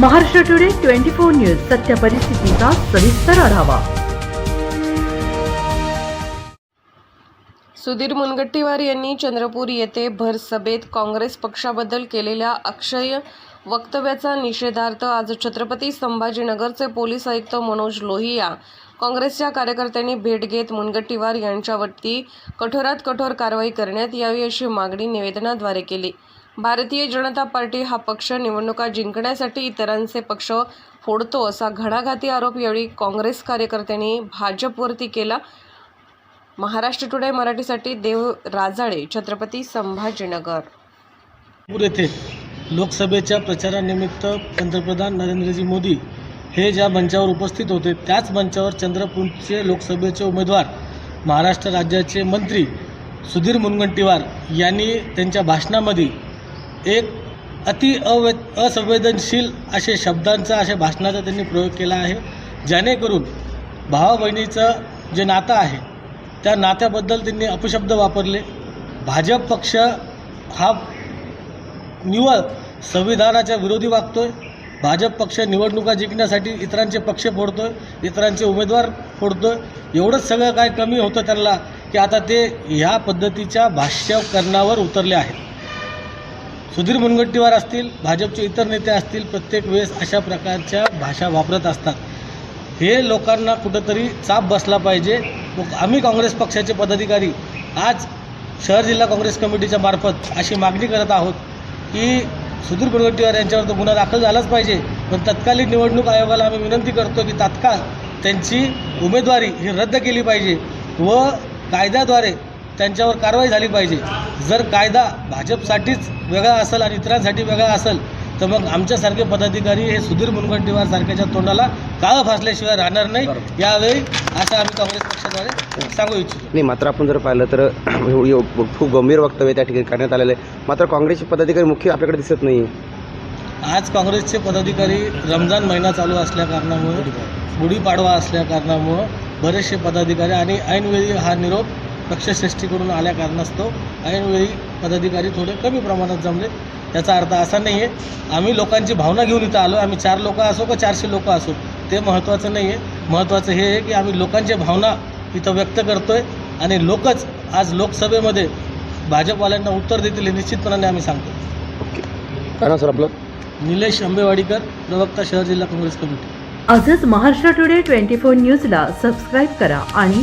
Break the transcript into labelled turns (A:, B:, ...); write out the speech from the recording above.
A: Maharashtra today twenty four news सत्य परिस्थितीचा सविस्तर आढावा.
B: सुधीर मुनगट्टीवार यांनी चंद्रपूर येथे भरसभेत काँग्रेस पक्षाबद्दल केलेल्या अक्षय वक्तव्याचा निषेधार्थ आज छत्रपती संभाजीनगरचे पोलीस आयुक्त मनोज लोहिया काँग्रेसच्या कार्यकर्त्यांनी भेट घेत मुनगट्टीवार यांच्यावरती कठोरात कठोर कारवाई करण्यात यावी अशी मागणी निवेदनाद्वारे केली. भारतीय जनता पार्टी हा पक्ष निवडणुका जिंकण्यासाठी इतरांचे पक्ष फोडतो असा घणाघाती आरोप यावेळी काँग्रेस कार्यकर्त्यांनी भाजपवरती केला. महाराष्ट्र टुडे मराठीसाठी देव राजाळे छत्रपती संभाजीनगर.
C: येथे लोकसभेच्या प्रचारानिमित्त पंतप्रधान नरेंद्रजी मोदी हे ज्या मंचावर उपस्थित होते त्याच मंचावर चंद्रपूरचे लोकसभेचे उमेदवार महाराष्ट्र राज्याचे मंत्री सुधीर मुनगंटीवार यांनी त्यांच्या भाषणामध्ये एक अति अवे असंवेदनशील असे शब्दांचा अशा भाषणाचा त्यांनी प्रयोग केला आहे जेणेकरून भावा बहिणीचं जे नातं आहे त्या नात्याबद्दल त्यांनी अपशब्द वापरले. भाजप पक्ष हा निवळ संविधानाच्या विरोधी वागतो आहे भाजप पक्ष निवडणुका जिंकण्यासाठी इतरांचे पक्ष फोडतो आहे इतरांचे उमेदवार फोडतो आहे एवढंच सगळं काय कमी होतं त्यांना की आता ते ह्या पद्धतीच्या भाष्यकरणावर उतरले आहेत. सुधीर मुनगट्टीवार असतील भाजपचे इतर नेते असतील प्रत्येक वेळेस अशा प्रकारच्या भाषा वापरत असतात. हे लोकांना कुठंतरी चाप बसला पाहिजे. आम्ही काँग्रेस पक्षाचे पदाधिकारी आज शहर जिल्हा काँग्रेस कमिटीच्या मार्फत अशी मागणी करत आहोत की सुधीर मुनगंटीवार यांच्यावर तो गुन्हा दाखल झालाच पाहिजे. पण तत्कालीन निवडणूक आयोगाला आम्ही विनंती करतो की तात्काळ त्यांची उमेदवारी ही रद्द केली पाहिजे व कायद्याद्वारे त्यांच्यावर कारवाई झाली पाहिजे. जर कायदा भाजपसाठीच वेगळा असेल आणि इतरांसाठी वेगळा असेल तर मग आमच्यासारखे पदाधिकारी हे सुधीर मुनगंटीवार सारख्याच्या तोंडाला काळं फासल्याशिवाय राहणार नाही. यावेळी असं आम्ही काँग्रेस पक्षाद्वारे सांगू इच्छितो.
D: नाही मात्र आपण जर पाहिलं तर खूप गंभीर वक्तव्य त्या ठिकाणी करण्यात आलेलं आहे. मात्र काँग्रेसचे पदाधिकारी मुख्य आपल्याकडे दिसत नाही
C: आज काँग्रेसचे पदाधिकारी रमजान महिना चालू असल्या कारणामुळे गुढीपाडवा असल्या कारणामुळं बरेचसे पदाधिकारी आणि ऐनवेळी हा निरोप पक्षश्रेष्ठीकडून आल्या कारणास्तव ऐनवेळी पदाधिकारी थोडे कमी प्रमाणात जमले. याचा अर्थ असा नाही आहे आम्ही लोकांची भावना घेऊन इथं आलो आम्ही चार लोक असो का चारशे लोक असो ते महत्त्वाचं नाही आहे महत्त्वाचं हे आहे की आम्ही लोकांच्या भावना इथं व्यक्त करतोय आणि लोकच आज लोकसभेमध्ये भाजपवाल्यांना उत्तर देतील हे निश्चितपणाने आम्ही सांगतो.
D: ओके. काय नाव सर आपलं?
C: निलेश आंबेवाडीकर प्रवक्ता शहर जिल्हा काँग्रेस कमिटी.
A: आजच महाराष्ट्र टुडे ट्वेंटी फोर न्यूजला सबस्क्राईब करा आणि